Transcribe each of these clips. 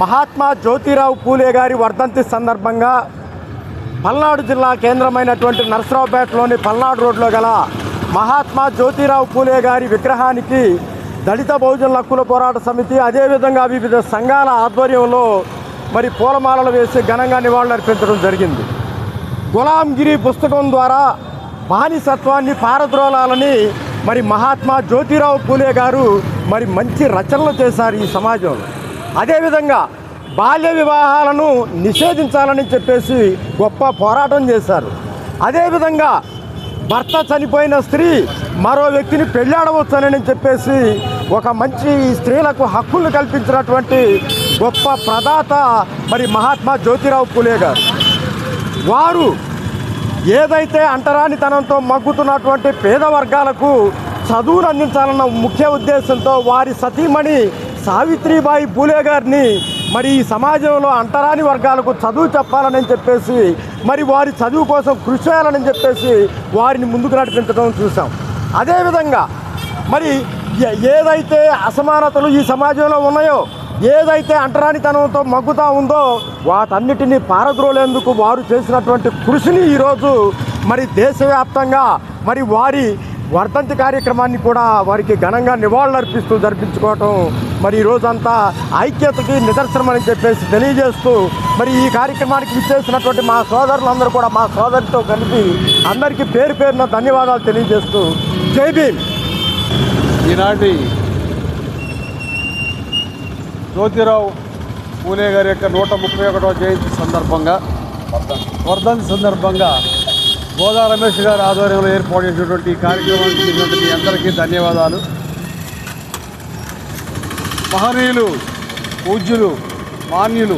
మహాత్మా జ్యోతిరావు పూలే గారి వర్ధంతి సందర్భంగా పల్నాడు జిల్లా కేంద్రమైనటువంటి నరసరావుపేటలోని పల్నాడు రోడ్లో గల మహాత్మా జ్యోతిరావు పూలే గారి విగ్రహానికి దళిత బహుజన హక్కుల పోరాట సమితి అదేవిధంగా వివిధ సంఘాల ఆధ్వర్యంలో మరి పూలమాలలు వేసి ఘనంగా నివాళులర్పించడం జరిగింది. గులాంగిరి పుస్తకం ద్వారా బానిసత్వాన్ని పారద్రోలాలని మరి మహాత్మా జ్యోతిరావు పూలే గారు మరి మంచి రచనలు చేశారు ఈ సమాజంలో. అదేవిధంగా బాల్య వివాహాలను నిషేధించాలని చెప్పేసి గొప్ప పోరాటం చేశారు. అదేవిధంగా భర్త చనిపోయిన స్త్రీ మరో వ్యక్తిని పెళ్ళాడవచ్చునని చెప్పేసి ఒక మంచి స్త్రీలకు హక్కులు కల్పించినటువంటి గొప్ప ప్రదాత మరి మహాత్మా జ్యోతిరావు పూలే గారు. వారు ఏదైతే అంటరానితనంతో మగ్గుతున్నటువంటి పేద వర్గాలకు చదువును అందించాలన్న ముఖ్య ఉద్దేశంతో వారి సతీమణి సావిత్రిబాయి పూలే గారిని మరి ఈ సమాజంలో అంటరాని వర్గాలకు చదువు చెప్పాలని చెప్పేసి మరి వారి చదువు కోసం కృషి చేయాలని చెప్పేసి వారిని ముందుకు నడిపించడం చూసాం. అదేవిధంగా మరి ఏ- ఏదైతే అసమానతలు ఈ సమాజంలో ఉన్నాయో ఏదైతే అంటరానితనంతో మగ్గుతా ఉందో వాటన్నిటినీ పారద్రోలేందుకు వారు చేసినటువంటి కృషిని ఈరోజు మరి దేశవ్యాప్తంగా మరి వారి వర్ధంతి కార్యక్రమాన్ని కూడా వారికి ఘనంగా నివాళులర్పిస్తూ జరిపించుకోవటం మరి ఈరోజంతా ఐక్యతకి నిదర్శనమని చెప్పేసి తెలియజేస్తూ మరి ఈ కార్యక్రమానికి విచ్చేసినటువంటి మా సోదరులందరూ కూడా మా సోదరితో కలిపి అందరికీ పేరు పేరున ధన్యవాదాలు తెలియజేస్తూ జై భీమ్. ఈనాటి జ్యోతిరావు పూలే గారి యొక్క నూట ముప్పై ఒకటో జయంతి సందర్భంగా వర్ధంతి సందర్భంగా గోదా రమేష్ గారి ఆధ్వర్యంలో ఏర్పాటు చేసినటువంటి ఈ కార్యక్రమానికి అందరికీ ధన్యవాదాలు. మహనీయులు పూజ్యులు మాన్యులు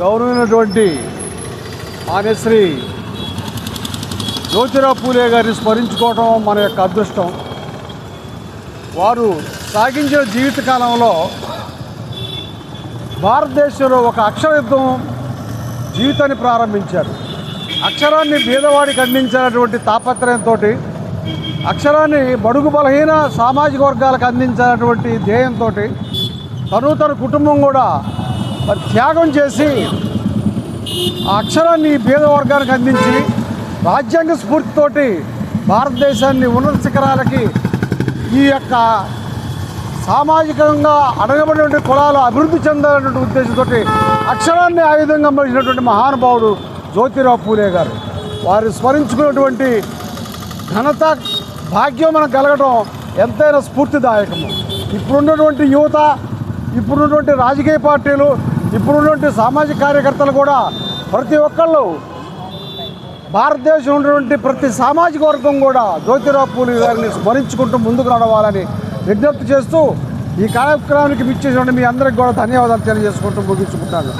గౌరవమైనటువంటి మాన్యశ్రీ జ్యోతిరావు పూలే గారిని స్మరించుకోవడం మన యొక్క అదృష్టం. వారు సాగించిన జీవితకాలంలో భారతదేశంలో ఒక అక్షర యుద్ధం జీవితాన్ని ప్రారంభించారు. అక్షరాన్ని బీదవాడికి అందించినటువంటి తాపత్రయంతో అక్షరాన్ని బడుగు బలహీన సామాజిక వర్గాలకు అందించినటువంటి ధ్యేయంతో తను తన కుటుంబం కూడా మరి త్యాగం చేసి ఆ అక్షరాన్ని పేద వర్గానికి అందించి రాజ్యాంగ స్ఫూర్తితోటి భారతదేశాన్ని ఉన్నత శిఖరాలకి ఈ యొక్క సామాజికంగా అడగబడినటువంటి కులాలు అభివృద్ధి చెందాలన్నటువంటి ఉద్దేశంతో అక్షరాన్ని ఆయుధంగా మలిచినటువంటి మహానుభావుడు జ్యోతిరావు పూలే గారు. వారు స్మరించుకున్నటువంటి ఘనత భాగ్యం మనం కలగడం ఎంతైనా స్ఫూర్తిదాయకము. ఇప్పుడున్నటువంటి యువత ఇప్పుడున్నటువంటి రాజకీయ పార్టీలు ఇప్పుడున్నటువంటి సామాజిక కార్యకర్తలు కూడా ప్రతి ఒక్కళ్ళు భారతదేశం ఉన్నటువంటి ప్రతి సామాజిక వర్గం కూడా జ్యోతిరావు పూలి గారిని స్మరించుకుంటూ ముందుకు నడవాలని విజ్ఞప్తి చేస్తూ ఈ కార్యక్రమానికి మిచ్చేసినటువంటి మీ అందరికి కూడా ధన్యవాదాలు తెలియజేసుకుంటూ ముగించుకుంటాను.